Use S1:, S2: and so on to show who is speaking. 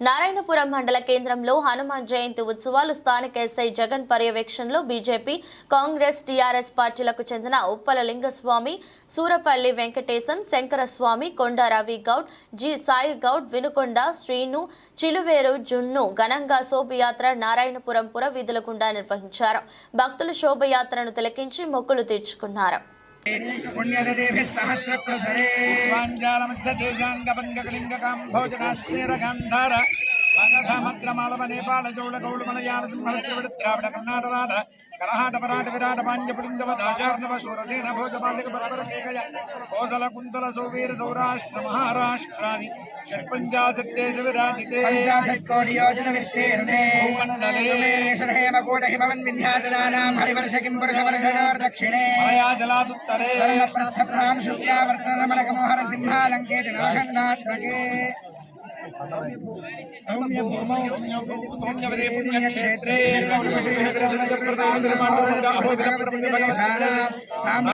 S1: నారాయణపురం మండల కేంద్రంలో హనుమాన్ జయంతి ఉత్సవాలు స్థానిక ఎస్ఐ జగన్ పర్యవేక్షణలో బీజేపీ కాంగ్రెస్ టీఆర్ఎస్ పార్టీలకు చెందిన ఉప్పల లింగస్వామి సూరపల్లి వెంకటేశం శంకరస్వామి కొండ రవి గౌడ్ జి సాయి గౌడ్ వినుకొండ శ్రీను చిలువేరు జున్ను ఘనంగా శోభయాత్ర నారాయణపురం పుర వీధుల గుండా నిర్వహించారు. భక్తులు శోభయాత్రను తిలకించి మొక్కులు తీర్చుకున్నారు.
S2: పుణ్యదేవి సహస్ర ప్రసరే
S3: మగధమగ్రమాలవ నేపాళ జోళ గౌళ మలయాళ సింహళ ద్రావిడ కర్ణాటనాట కలహాట పరాట విరాట పాండ్యపులింగవ దాశార్ణవ శూరసేన భోజపాలిక బర్బర కేకయ కోసల కుంతల సౌవీర సౌరాష్ట్ర మహారాష్ట్రాది షట్పంచాశత్తేజ విరాజితే
S2: పంచాశత్ కోటి యోజన విస్తీర్ణే హేమకూట హిమవన్ విద్యాచలానాం హరివర్ష కిం పురుష వర్షణోర్ దక్షిణే
S3: మలయా జలాదుత్తరే
S2: స్వర్ణ ప్రస్థభ్రాం శూర్యావర్తన రమణ మోహర సింహాలంకేటి నవఖండాత్మకే సౌమ్య